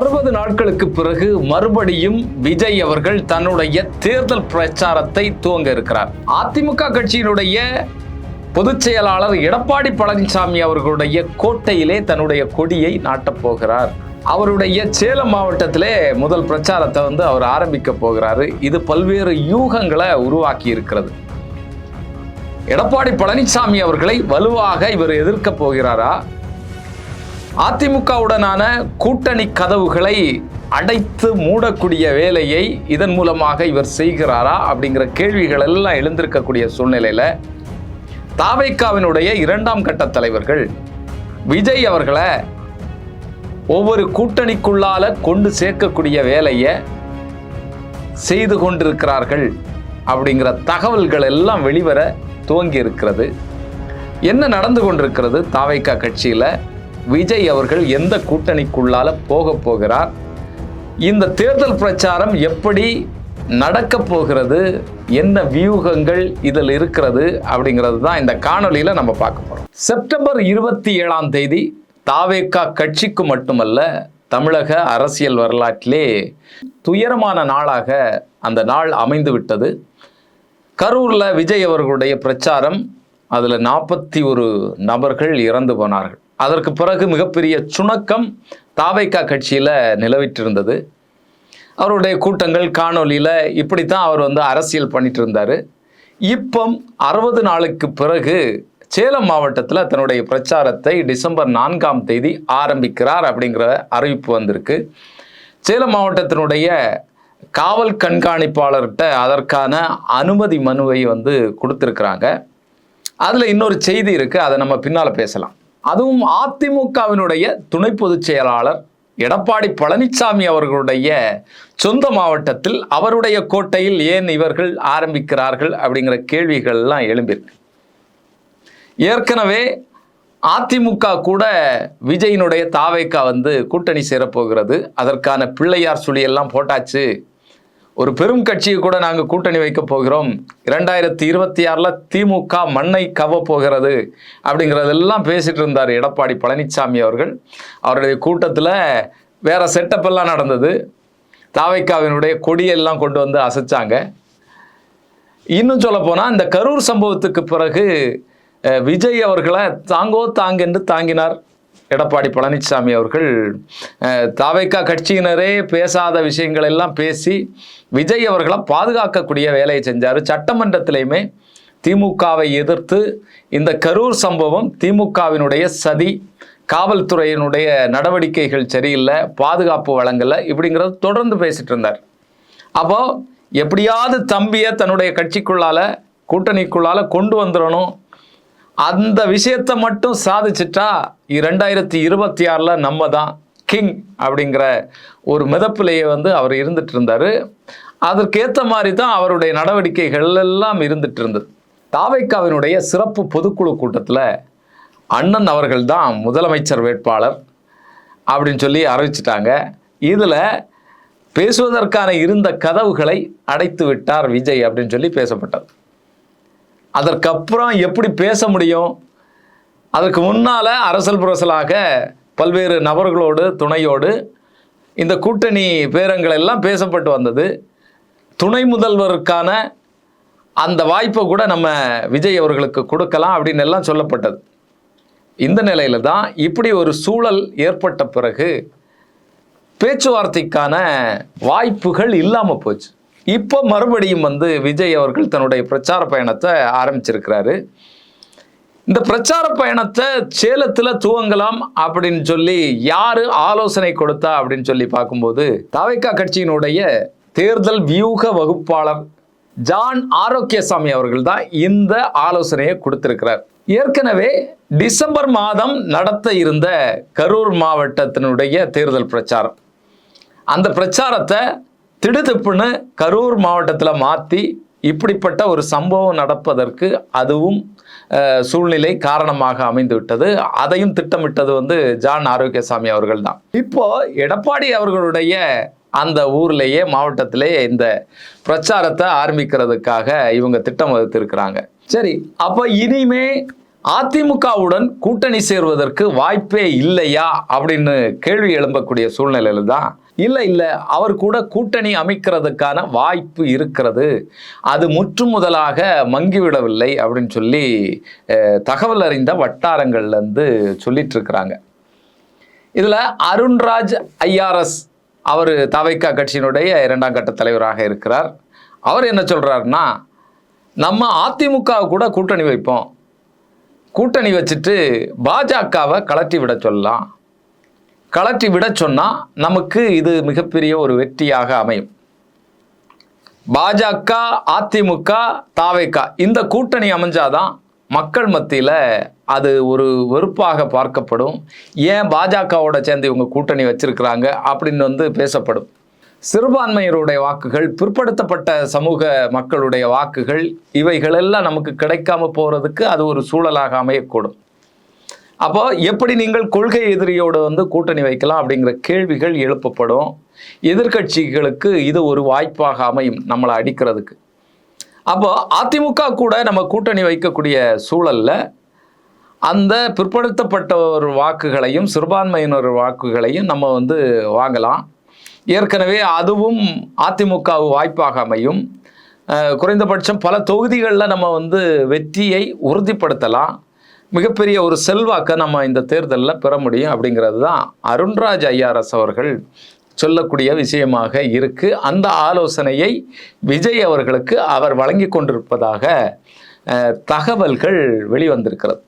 அறுபது நாட்களுக்கு பிறகு மறுபடியும் விஜய் அவர்கள் தன்னுடைய தேர்தல் பிரச்சாரத்தை துவங்க இருக்கிறார். அதிமுக கட்சியினுடைய பொதுச் செயலாளர் எடப்பாடி பழனிசாமி அவர்களுடைய கோட்டையிலே தன்னுடைய கொடியை நாட்டப் போகிறார். அவருடைய சேலம் மாவட்டத்திலே முதல் பிரச்சாரத்தை வந்து அவர் ஆரம்பிக்க போகிறாரு. இது பல்வேறு யூகங்களை உருவாக்கி இருக்கிறது. எடப்பாடி பழனிசாமி அவர்களை வலுவாக இவர் எதிர்க்க போகிறாரா? அதிமுகவுடனான கூட்டணி கதவுகளை அடைத்து மூடக்கூடிய வேலையை இதன் மூலமாக இவர் செய்கிறாரா அப்படிங்கிற கேள்விகள் எல்லாம் எழுந்திருக்கக்கூடிய சூழ்நிலையில் தாவைக்காவினுடைய இரண்டாம் கட்ட தலைவர்கள் விஜய் அவர்களை ஒவ்வொரு கூட்டணிக்குள்ளால கொண்டு சேர்க்கக்கூடிய வேலையை செய்து கொண்டிருக்கிறார்கள் அப்படிங்கிற தகவல்கள் எல்லாம் வெளிவர துவங்கி இருக்கிறது. என்ன நடந்து கொண்டிருக்கிறது தாவைக்கா கட்சியில்? விஜய் அவர்கள் எந்த கூட்டணிக்குள்ளால போக போகிறார்? இந்த தேர்தல் பிரச்சாரம் எப்படி நடக்க போகிறது? என்ன வியூகங்கள் இதில் இருக்கிறது? அப்படிங்கிறது தான் இந்த காணொலியில் நம்ம பார்க்க போகிறோம் செப்டம்பர் இருபத்தி ஏழாம் தேதி தாவேக்கா கட்சிக்கு மட்டுமல்ல தமிழக அரசியல் வரலாற்றிலே துயரமான நாளாக அந்த நாள் அமைந்து விட்டது. கரூரில் விஜய் அவர்களுடைய பிரச்சாரம் அதில் நாற்பத்தி ஒரு நபர்கள் இறந்து போனார்கள். அதற்கு பிறகு மிகப்பெரிய சுணக்கம் தாவைக்கா கட்சியில் நிலவிட்டிருந்தது. அவருடைய கூட்டங்கள் காணொலியில் இப்படித்தான் அவர் வந்து அரசியல் பண்ணிட்டு இருந்தார் இப்போ அறுபது நாளுக்கு பிறகு சேலம் மாவட்டத்தில் தன்னுடைய பிரச்சாரத்தை டிசம்பர் நான்காம் தேதி ஆரம்பிக்கிறார் அப்படிங்கிற அறிவிப்பு வந்திருக்கு. சேலம் மாவட்டத்தினுடைய காவல் கண்காணிப்பாளர்கிட்ட அதற்கான அனுமதி மனுவை வந்து கொடுத்துருக்குறாங்க. அதில் இன்னொரு செய்தி இருக்குது அதை நம்ம பின்னால் பேசலாம். அதுவும் அதிமுகவினுடைய துணை பொதுச் செயலாளர் எடப்பாடி பழனிசாமி அவர்களுடைய சொந்த மாவட்டத்தில் அவருடைய கோட்டையில் ஏன் இவர்கள் ஆரம்பிக்கிறார்கள் அப்படிங்கிற கேள்விகள்லாம் எழும்பியிருக்கு ஏற்கனவே அதிமுக கூட விஜயினுடைய தாவைக்கா வந்து கூட்டணி சேரப்போகிறது. அதற்கான பிள்ளையார் சுழியெல்லாம் போட்டாச்சு. ஒரு பெரும் கட்சியை கூட நாங்கள் கூட்டணி வைக்க போகிறோம். இரண்டாயிரத்தி இருபத்தி ஆறில் திமுக மண்ணை கவ போகிறது அப்படிங்கிறதெல்லாம் பேசிட்டு இருந்தார் எடப்பாடி பழனிசாமி அவர்கள். அவருடைய கூட்டத்தில் வேற செட்டப்பெல்லாம் நடந்தது. தாவைக்காவினுடைய கொடியெல்லாம் கொண்டு வந்து அசைச்சாங்க. இன்னும் சொல்லப்போனால் இந்த கரூர் சம்பவத்துக்கு பிறகு விஜய் அவர்களை தாங்கோ தாங்கென்று தாங்கினார். எடப்பாடி பழனிசாமி அவர்கள் தாவைக்கா கட்சியினரே பேசாத விஷயங்கள் எல்லாம் பேசி விஜய் அவர்களை பாதுகாக்கக்கூடிய வேலையை செஞ்சார். சட்டமன்றத்திலையுமே திமுகவை எதிர்த்து இந்த கரூர் சம்பவம் திமுகவினுடைய சதி காவல்துறையினுடைய நடவடிக்கைகள் சரியில்லை பாதுகாப்பு வழங்கலை இப்படிங்கிறது தொடர்ந்து பேசிட்டு இருந்தார். அப்போது எப்படியாவது தம்பியை தன்னுடைய கட்சிக்குள்ளால கூட்டணிக்குள்ளால் கொண்டு வந்துடணும். அந்த விஷயத்தை மட்டும் சாதிச்சிட்டா ரெண்டாயிரத்தி இருபத்தி ஆறில் நம்ம தான் கிங் அப்படிங்கிற ஒரு மிதப்பிலேயே வந்து அவர் இருந்துட்டு இருந்தார் அதற்கேற்ற மாதிரி தான் அவருடைய நடவடிக்கைகள் எல்லாம் இருந்துட்டு இருந்தது தாவைக்காவினுடைய சிறப்பு பொதுக்குழு கூட்டத்தில் அண்ணன் அவர்கள் தான் முதலமைச்சர் வேட்பாளர் அப்படின்னு சொல்லி அறிவிச்சிட்டாங்க. இதில் பேசுவதற்கான இருந்த கதவுகளை அடைத்து விட்டார் விஜய் அப்படின்னு சொல்லி பேசப்பட்டது. அதற்கப்புறம் எப்படி பேச முடியும்? அதற்கு முன்னால் அரசல் புரசலாக பல்வேறு நபர்களோடு துணையோடு இந்த கூட்டணி பேரங்கள் எல்லாம் பேசப்பட்டு வந்தது. துணை முதல்வருக்கான அந்த வாய்ப்பை கூட நம்ம விஜய் அவர்களுக்கு கொடுக்கலாம் அப்படின்னு எல்லாம் சொல்லப்பட்டது. இந்த நிலையில தான் இப்படி ஒரு சூழல் ஏற்பட்ட பிறகு பேச்சுவார்த்தைக்கான வாய்ப்புகள் இல்லாமல் போச்சு. இப்போ மறுபடியும் வந்து விஜய் அவர்கள் தன்னுடைய பிரச்சார பயணத்தை ஆரம்பிச்சிருக்கிறாரு. இந்த பிரச்சார பயணத்தை சேலத்தில் துவங்கலாம் அப்படின்னு சொல்லி யாரு ஆலோசனை கொடுத்தா அப்படின்னு சொல்லி பார்க்கும்போது தாவைக்கா கட்சியினுடைய தேர்தல் வியூக வகுப்பாளர் ஜான் ஆரோக்கியசாமி அவர்கள் தான் இந்த ஆலோசனையை கொடுத்திருக்கிறார். ஏற்கனவே டிசம்பர் மாதம் நடத்த இருந்த கரூர் மாவட்டத்தினுடைய தேர்தல் பிரச்சாரம். அந்த பிரச்சாரத்தை திடுதிப்புன்னு கரூர் மாவட்டத்தில் மாற்றி இப்படிப்பட்ட ஒரு சம்பவம் நடப்பதற்கு அதுவும் சூழ்நிலை காரணமாக அமைந்து விட்டது அதையும் திட்டமிட்டது வந்து ஜான் ஆரோக்கியசாமி அவர்கள் தான் இப்போ எடப்பாடி அவர்களுடைய அந்த ஊர்லேயே மாவட்டத்திலேயே இந்த பிரச்சாரத்தை ஆரம்பிக்கிறதுக்காக இவங்க திட்டம் வகுத்திருக்கிறாங்க. சரி அப்போ இனிமே அதிமுகவுடன் கூட்டணி சேர்வதற்கு வாய்ப்பே இல்லையா அப்படின்னு கேள்வி எழும்பக்கூடிய சூழ்நிலையில்தான் இல்லை இல்லை. அவர் கூட கூட்டணி அமைக்கிறதுக்கான வாய்ப்பு இருக்கிறது. அது முற்று முதலாக மங்கிவிடவில்லை அப்படின்னு சொல்லி தகவல் அறிந்த வட்டாரங்கள்லேருந்து சொல்லிட்டு இருக்கிறாங்க இதில் அருண்ராஜ் ஐஆர்எஸ் அவர் தவைக்கா கட்சியினுடைய இரண்டாம் கட்ட தலைவராக இருக்கிறார். அவர் என்ன சொல்கிறாருன்னா நம்ம அதிமுக கூட கூட்டணி வைப்போம். கூட்டணி வச்சுட்டு பாஜகவை கலட்டி விட சொல்லலாம். கலற்றி விட சொன்னால் நமக்கு இது மிகப்பெரிய ஒரு வெற்றியாக அமையும். பாஜக அதிமுக தாவேக்கா இந்த கூட்டணி அமைஞ்சாதான் மக்கள் மத்தியில் அது ஒரு வெறுப்பாக பார்க்கப்படும். ஏன் பாஜகவோட சேர்ந்து இவங்க கூட்டணி வச்சிருக்கிறாங்க அப்படின்னு வந்து பேசப்படும். சிறுபான்மையினருடைய வாக்குகள் பிற்படுத்தப்பட்ட சமூக மக்களுடைய வாக்குகள் இவைகளெல்லாம் நமக்கு கிடைக்காம போகிறதுக்கு அது ஒரு சூழலாக அமையக்கூடும். அப்போ எப்படி நீங்கள் கொள்கை எதிரியோடு வந்து கூட்டணி வைக்கலாம் அப்படிங்கிற கேள்விகள் எழுப்பப்படும். எதிர்க்கட்சிகளுக்கு இது ஒரு வாய்ப்பாக அமையும் நம்மளை அடிக்கிறதுக்கு. அப்போ அதிமுக கூட நம்ம கூட்டணி வைக்கக்கூடிய சூழல்ல அந்த பிற்படுத்தப்பட்டவர் வாக்குகளையும் சிறுபான்மையினர் வாக்குகளையும் நம்ம வந்து வாங்கலாம். ஏற்கனவே அதுவும் அதிமுக வாய்ப்பாக அமையும். குறைந்தபட்சம் பல தொகுதிகளில் நம்ம வந்து வெற்றியை உறுதிப்படுத்தலாம். மிகப்பெரிய ஒரு செல்வாக்கை நம்ம இந்த தேர்தலில் பெற முடியும் அப்படிங்கிறது தான் அருண்ராஜ் ஐஆர்எஸ் அவர்கள் சொல்லக்கூடிய விஷயமாக இருக்கு. அந்த ஆலோசனையை விஜய் அவர்களுக்கு அவர் வழங்கி கொண்டிருப்பதாக தகவல்கள் வெளிவந்திருக்கிறது.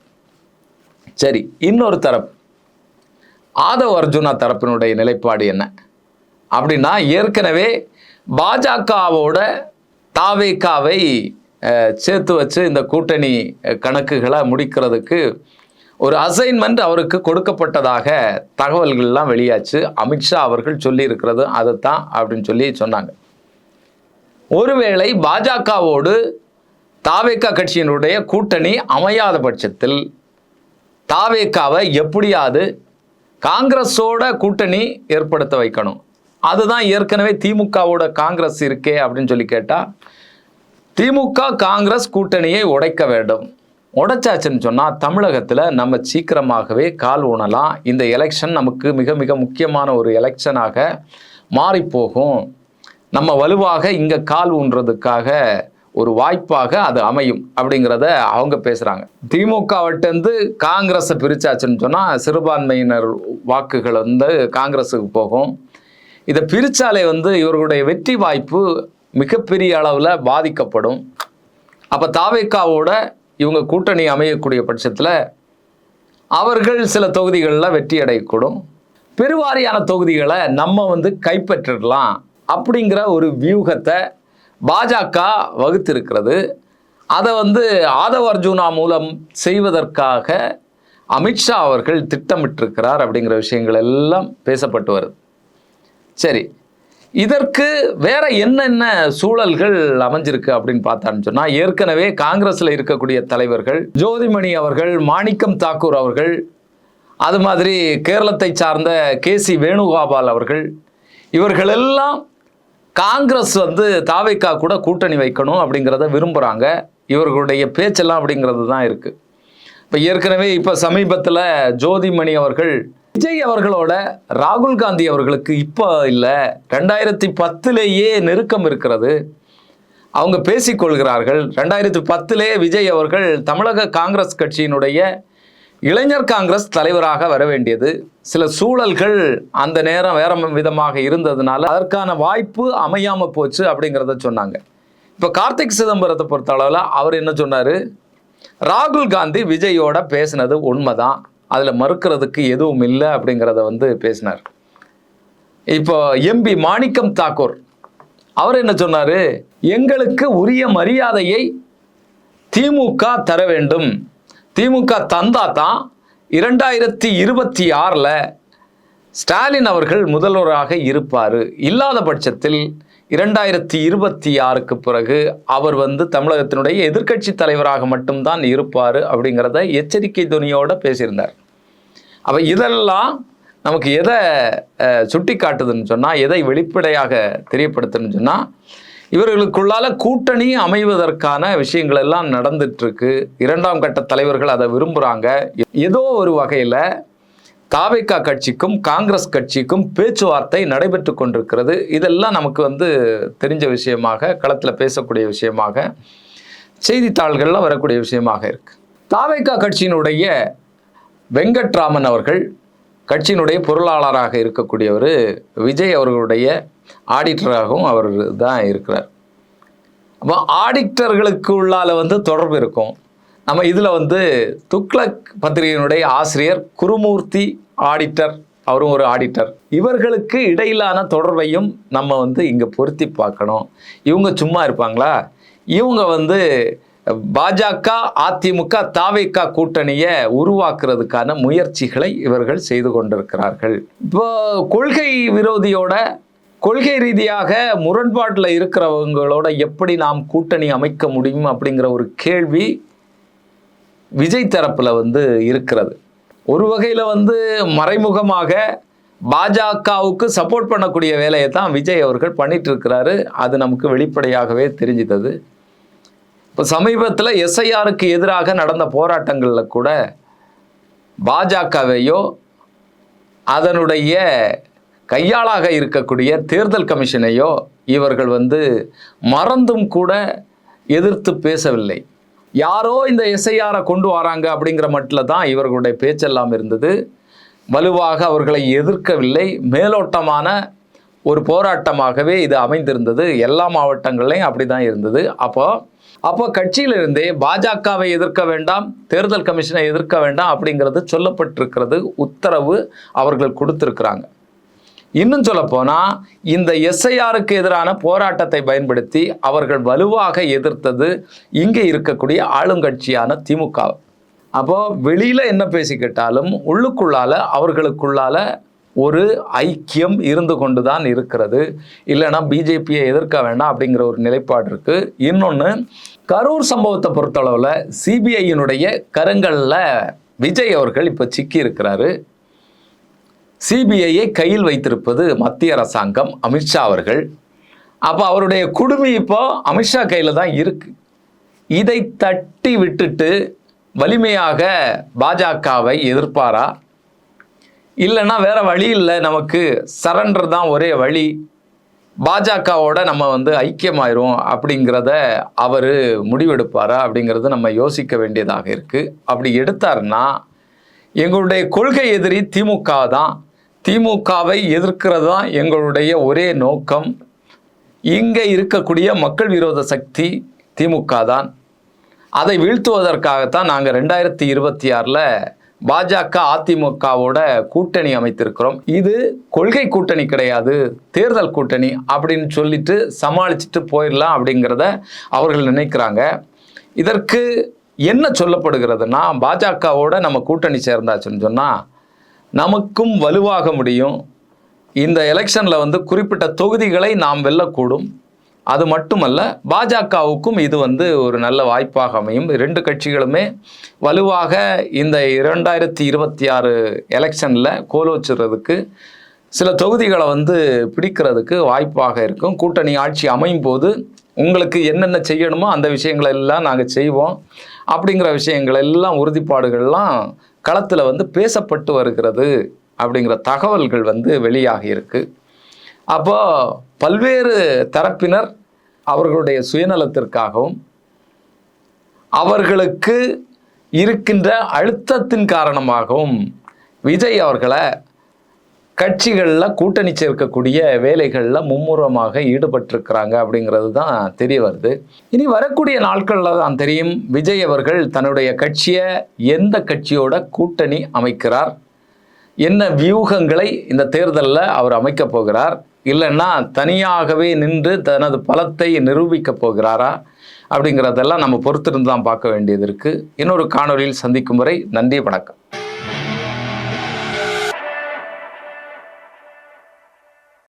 சரி இன்னொரு தரப்பு ஆதவ் அர்ஜுனா தரப்பினுடைய நிலைப்பாடு என்ன? அப்படின்னா ஏற்கனவே பாஜகவோட தாவேக்காவை சேர்த்து வச்சு இந்த கூட்டணி கணக்குகளை முடிக்கிறதுக்கு ஒரு அசைன்மெண்ட் அவருக்கு கொடுக்கப்பட்டதாக தகவல்கள்லாம் வெளியாச்சு. அமித்ஷா அவர்கள் சொல்லியிருக்கிறது அதைத்தான் அப்படின்னு சொல்லி சொன்னாங்க. ஒருவேளை பாஜகவோடு தாவேக்கா கட்சியினுடைய கூட்டணி அமையாத பட்சத்தில் தாவேக்காவை எப்படியாவது காங்கிரஸோட கூட்டணி ஏற்படுத்த வைக்கணும். அதுதான் ஏற்கனவே திமுகவோட காங்கிரஸ் இருக்கே அப்படின்னு சொல்லி கேட்டால் திமுக காங்கிரஸ் கூட்டணியை உடைக்க வேண்டும். உடைச்சாச்சுன்னு சொன்னால் தமிழகத்தில் நம்ம சீக்கிரமாகவே கால் ஊனலாம். இந்த எலெக்ஷன் நமக்கு மிக மிக முக்கியமான ஒரு எலெக்ஷனாக மாறிப்போகும். நம்ம வலுவாக இங்கே கால் ஊன்றதுக்காக ஒரு வாய்ப்பாக அது அமையும் அப்படிங்கிறத அவங்க பேசுகிறாங்க திமுகவிட்டேருந்து காங்கிரஸை பிரிச்சாச்சுன்னு சொன்னால் சிறுபான்மையினர் வாக்குகள் வந்து காங்கிரஸுக்கு போகும். இதை பிரித்தாலே வந்து இவர்களுடைய வெற்றி வாய்ப்பு மிகப்பெரிய அளவில் பாதிக்கப்படும். அப்போ தாவேக்காவோட இவங்க கூட்டணி அமையக்கூடிய பட்சத்தில் அவர்கள் சில தொகுதிகளில் வெற்றி அடையக்கூடும். பெருவாரியான தொகுதிகளை நம்ம வந்து கைப்பற்றிடலாம் அப்படிங்கிற ஒரு வியூகத்தை பாஜக வகுத்திருக்கிறது. அதை வந்து ஆதவ அர்ஜுனா மூலம் செய்வதற்காக அமித்ஷா அவர்கள் திட்டமிட்டிருக்கிறார் அப்படிங்கிற விஷயங்கள் எல்லாம் பேசப்பட்டு வருது. சரி இதற்கு வேற என்னென்ன சூழல்கள் அமைஞ்சிருக்கு அப்படின்னு பார்த்தான்னு சொன்னால் ஏற்கனவே காங்கிரஸில் இருக்கக்கூடிய தலைவர்கள் ஜோதிமணி அவர்கள் மாணிக்கம் தாக்கூர் அவர்கள் அது மாதிரி கேரளத்தை சார்ந்த கே சி வேணுகோபால் அவர்கள் இவர்களெல்லாம் காங்கிரஸ் வந்து தாவைக்கா கூட கூட்டணி வைக்கணும் அப்படிங்கிறத விரும்புகிறாங்க இவர்களுடைய பேச்செல்லாம் அப்படிங்கிறது தான் இருக்குது இப்போ ஏற்கனவே இப்போ சமீபத்தில் ஜோதிமணி அவர்கள் விஜய் அவர்களோட ராகுல் காந்தி அவர்களுக்கு இப்போ இல்லை ரெண்டாயிரத்தி பத்துலேயே நெருக்கம் இருக்கிறது. அவங்க பேசிக்கொள்கிறார்கள் ரெண்டாயிரத்தி பத்திலே விஜய் அவர்கள் தமிழக காங்கிரஸ் கட்சியினுடைய இளைஞர் காங்கிரஸ் தலைவராக வர வேண்டியது. சில சூழல்கள் அந்த நேரம் வேற விதமாக இருந்ததுனால அதற்கான வாய்ப்பு அமையாமல் போச்சு அப்படிங்கிறத சொன்னாங்க. இப்போ கார்த்திக் சிதம்பரத்தை பொறுத்த அளவில் அவர் என்ன சொன்னார்? ராகுல் காந்தி விஜயோட பேசினது உண்மைதான். அதில் மறுக்கிறதுக்கு எதுவும் இல்லை அப்படிங்கிறத வந்து பேசினார். இப்போ எம்பி மாணிக்கம் தாக்கூர் அவர் என்ன சொன்னார்? எங்களுக்கு உரிய மரியாதையை திமுக தர வேண்டும். திமுக தந்தா தான் இரண்டாயிரத்தி இருபத்தி ஆறில் ஸ்டாலின் அவர்கள் முதல்வராக இருப்பார். இல்லாத பட்சத்தில் இரண்டாயிரத்தி இருபத்தி ஆறுக்கு பிறகு அவர் வந்து தமிழகத்தினுடைய எதிர்க்கட்சி தலைவராக மட்டும்தான் இருப்பார் அப்படிங்கிறத எச்சரிக்கை துணியோடு பேசியிருந்தார். அப்போ இதெல்லாம் நமக்கு எதை சுட்டி காட்டுதுன்னு சொன்னால் எதை வெளிப்படையாக தெரியப்படுத்துன்னு சொன்னால் இவர்களுக்குள்ளால கூட்டணி அமைவதற்கான விஷயங்கள் எல்லாம் நடந்துட்டு இருக்கு இரண்டாம் கட்ட தலைவர்கள் அதை விரும்புகிறாங்க ஏதோ ஒரு வகையில் தாவேக்கா கட்சிக்கும் காங்கிரஸ் கட்சிக்கும் பேச்சுவார்த்தை நடைபெற்று கொண்டிருக்கிறது. இதெல்லாம் நமக்கு வந்து தெரிஞ்ச விஷயமாக களத்தில் பேசக்கூடிய விஷயமாக செய்தித்தாள்களில் வரக்கூடிய விஷயமாக இருக்கு. தாவேக்கா கட்சியினுடைய வெங்கட்ராமன் அவர்கள் கட்சியினுடைய பொருளாளராக இருக்கக்கூடியவர் விஜய் அவர்களுடைய ஆடிட்டராகவும் அவர் தான் இருக்கிறார். அப்போ ஆடிட்டர்களுக்கு உள்ளால் வந்து தொடர்பு இருக்கும். நம்ம இதில் வந்து துக்ளக் பத்திரிகையினுடைய ஆசிரியர் குருமூர்த்தி ஆடிட்டர் அவரும் ஒரு ஆடிட்டர். இவர்களுக்கு இடையிலான தொடர்பையும் நம்ம வந்து இங்கே பொருத்தி பார்க்கணும். இவங்க சும்மா இருப்பாங்களா? இவங்க வந்து பாஜக அதிமுக தாவேக்கா கூட்டணியை உருவாக்குறதுக்கான முயற்சிகளை இவர்கள் செய்து கொண்டிருக்கிறார்கள். இப்போ கொள்கை விரோதியோட கொள்கை ரீதியாக முரண்பாட்டில் இருக்கிறவங்களோட எப்படி நாம் கூட்டணி அமைக்க முடியும் அப்படிங்கிற ஒரு கேள்வி விஜய் தரப்பில் வந்து இருக்கிறது. ஒரு வகையில் வந்து மறைமுகமாக பாஜகவுக்கு சப்போர்ட் பண்ணக்கூடிய வேலையை தான் விஜய் அவர்கள் பண்ணிட்டு இருக்கிறாரு அது நமக்கு வெளிப்படையாகவே தெரிஞ்சித்தது இப்போ சமீபத்தில் எஸ்ஐஆருக்கு எதிராக நடந்த போராட்டங்களில் கூட பாஜகவையோ அதனுடைய கையாளாக இருக்கக்கூடிய தேர்தல் கமிஷனையோ இவர்கள் வந்து மறந்தும் கூட எதிர்த்து பேசவில்லை. யாரோ இந்த எஸ்ஐஆரை கொண்டு வராங்க அப்படிங்கிற மட்டில் தான் இவர்களுடைய பேச்செல்லாம் இருந்தது. வலுவாக அவர்களை எதிர்க்கவில்லை. மேலோட்டமான ஒரு போராட்டமாகவே இது அமைந்திருந்தது. எல்லா மாவட்டங்கள்லையும் அப்படி தான் இருந்தது. அப்போ அப்போ கட்சியிலிருந்தே பாஜகவை எதிர்க்க வேண்டாம் தேர்தல் கமிஷனை எதிர்க்க வேண்டாம் அப்படிங்கிறது சொல்லப்பட்டிருக்கிறது உத்தரவு அவர்கள் கொடுத்துருக்குறாங்க. இன்னும் சொல்ல போனால் இந்த எஸ்ஐஆருக்கு எதிரான போராட்டத்தை பயன்படுத்தி அவர்கள் வலுவாக எதிர்த்தது இங்கே இருக்கக்கூடிய ஆளுங்கட்சியான திமுக. அப்போ வெளியில என்ன பேசிக்கிட்டாலும் உள்ளுக்குள்ளால அவர்களுக்குள்ளால ஒரு ஐக்கியம் இருந்து கொண்டு தான் இருக்கிறது. இல்லைன்னா பிஜேபியை எதிர்க்க வேண்டாம் அப்படிங்கிற ஒரு நிலைப்பாடு இருக்கு. இன்னொன்று கரூர் சம்பவத்தை பொறுத்தளவில் சிபிஐயினுடைய கருங்கல்ல விஜய் அவர்கள் இப்போ சிக்கி இருக்கிறாரு சிபிஐயை கையில் வைத்திருப்பது மத்திய அரசாங்கம் அமித்ஷா அவர்கள். அப்போ அவருடைய குடுமி இப்போ அமித்ஷா கையில் தான் இருக்கு. இதை தட்டி விட்டுட்டு வலிமையாக பாஜகவை எதிர்ப்பாரா? இல்லைன்னா வேற வழி இல்லை நமக்கு சரண்டர் தான் ஒரே வழி. பாஜகவோட நம்ம வந்து ஐக்கியமாயிரும் அப்படிங்கிறத அவர் முடிவெடுப்பாரா அப்படிங்கிறது நம்ம யோசிக்க வேண்டியதாக இருக்குது அப்படி எடுத்தாருன்னா எங்களுடைய கொள்கை எதிரி திமுக தான். திமுகவை எதிர்க்கிறது தான் எங்களுடைய ஒரே நோக்கம்? இங்கே இருக்கக்கூடிய மக்கள் விரோத சக்தி திமுக தான். அதை வீழ்த்துவதற்காகத்தான் நாங்கள் ரெண்டாயிரத்தி இருபத்தி ஆறில் பாஜக அதிமுகவோட கூட்டணி அமைத்திருக்கிறோம். இது கொள்கை கூட்டணி கிடையாது தேர்தல் கூட்டணி அப்படின்னு சொல்லிட்டு சமாளிச்சுட்டு போயிடலாம் அப்படிங்கிறத அவர்கள் நினைக்கிறாங்க. இதற்கு என்ன சொல்லப்படுகிறதுனா பாஜகவோட நம்ம கூட்டணி சேர்ந்தாச்சுன்னு சொன்னால் நமக்கும் வலுவாக முடியும். இந்த எலெக்ஷனில் வந்து குறிப்பிட்ட தொகுதிகளை நாம் வெல்லக்கூடும். அது மட்டுமல்ல பாஜகவுக்கும் இது வந்து ஒரு நல்ல வாய்ப்பாக அமையும். ரெண்டு கட்சிகளுமே வலுவாக இந்த இரண்டாயிரத்தி இருபத்தி ஆறு எலெக்ஷனில் கோலோச்சுறதுக்கு சில தொகுதிகளை வந்து பிடிக்கிறதுக்கு வாய்ப்பாக இருக்கும். கூட்டணி ஆட்சி அமையும் போது உங்களுக்கு என்னென்ன செய்யணுமோ அந்த விஷயங்களெல்லாம் நாங்கள் செய்வோம். அப்படிங்கிற விஷயங்கள் எல்லாம் உறுதிப்பாடுகள்லாம் களத்தில் வந்து பேசப்பட்டு வருகிறது அப்படிங்கிற தகவல்கள் வந்து வெளியாகி இருக்கு அப்போ பல்வேறு தரப்பினர் அவர்களுடைய சுயநலத்திற்காகவும் அவர்களுக்கு இருக்கின்ற அழுத்தத்தின் காரணமாகவும் விஜய் அவர்களை கட்சிகளில் கூட்டணி சேர்க்கக்கூடிய வேலைகளில் மும்முரமாக ஈடுபட்டிருக்கிறாங்க அப்படிங்கிறது தான் தெரிய வருது. இனி வரக்கூடிய நாட்களில் தான் தெரியும் விஜய் அவர்கள் தன்னுடைய கட்சியை எந்த கட்சியோட கூட்டணி அமைக்கிறார்? என்ன வியூகங்களை இந்த தேர்தலில் அவர் அமைக்கப் போகிறார்? இல்லைன்னா தனியாகவே நின்று தனது பலத்தை நிரூபிக்கப் போகிறாரா? அப்படிங்கிறதெல்லாம் நம்ம பொறுத்திருந்து தான் பார்க்க வேண்டியது இருக்குது இன்னொரு காணொலியில் சந்திக்கும் வரை நன்றி வணக்கம்.